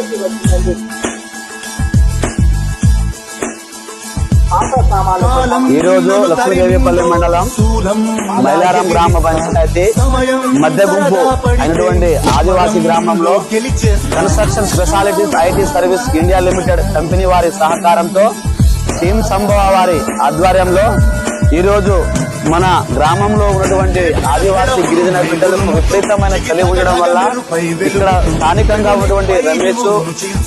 వచ్చిందండి ఈ రోజు లక్ష్మీదేవిపల్లి మండలం మైలారం గ్రామ పంచాయతీ మధ్య గుంపు అయినటువంటి ఆదివాసీ గ్రామంలో construction specialities IT service India limited company వారి సహకారంతో టీమ్ సంభవ వారి ఆధ్వర్యంలో ఈరోజు మన గ్రామంలో ఉన్నటువంటి ఆదివాసీ గిరిజన బిడ్డలకు విపరీతమైన చలి ఉండడం వల్ల ఇక్కడ స్థానికంగా ఉన్నటువంటి రమేష్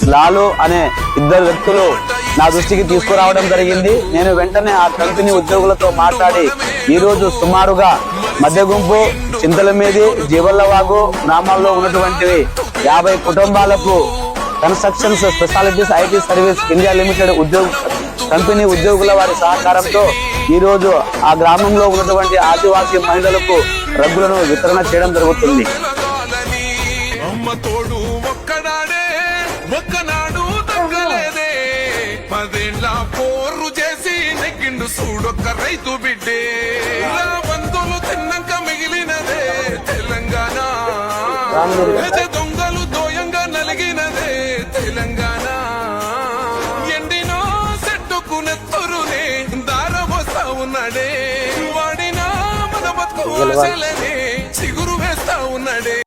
లాలు అనే ఇద్దరు వ్యక్తులు నా దృష్టికి తీసుకురావడం జరిగింది. నేను వెంటనే ఆ కంపెనీ ఉద్యోగులతో మాట్లాడి ఈరోజు సుమారుగా మధ్య చింతల మీది జీవల్లవాగు గ్రామాల్లో ఉన్నటువంటి యాభై కుటుంబాలకు constructions specialities IT service India limited ఉద్యోగ కంపెనీ ఉద్యోగుల వారి సహకారంతో ఈ రోజు ఆ గ్రామంలో ఉన్నటువంటి ఆదివాసీ మహిళలకు రగ్గులను వితరణ చేయడం జరుగుతుంది. కాలని అమ్మ తోడు ఒక్కనాడే ఒక్కనాడు తగ్గలేదే. పదేళ్ళ పోరు చేసి నెగ్గిండు చూడొక్క రైతు బిడ్డే. బంధువులు తిన్నాక మిగిలినదే తెలంగాణ. దొంగలు దోయంగా నలిగినదే తెలంగాణ. ఎండినో సెట్టుకు నెత్తురునే చిగురు వేస్తా ఉన్నాడే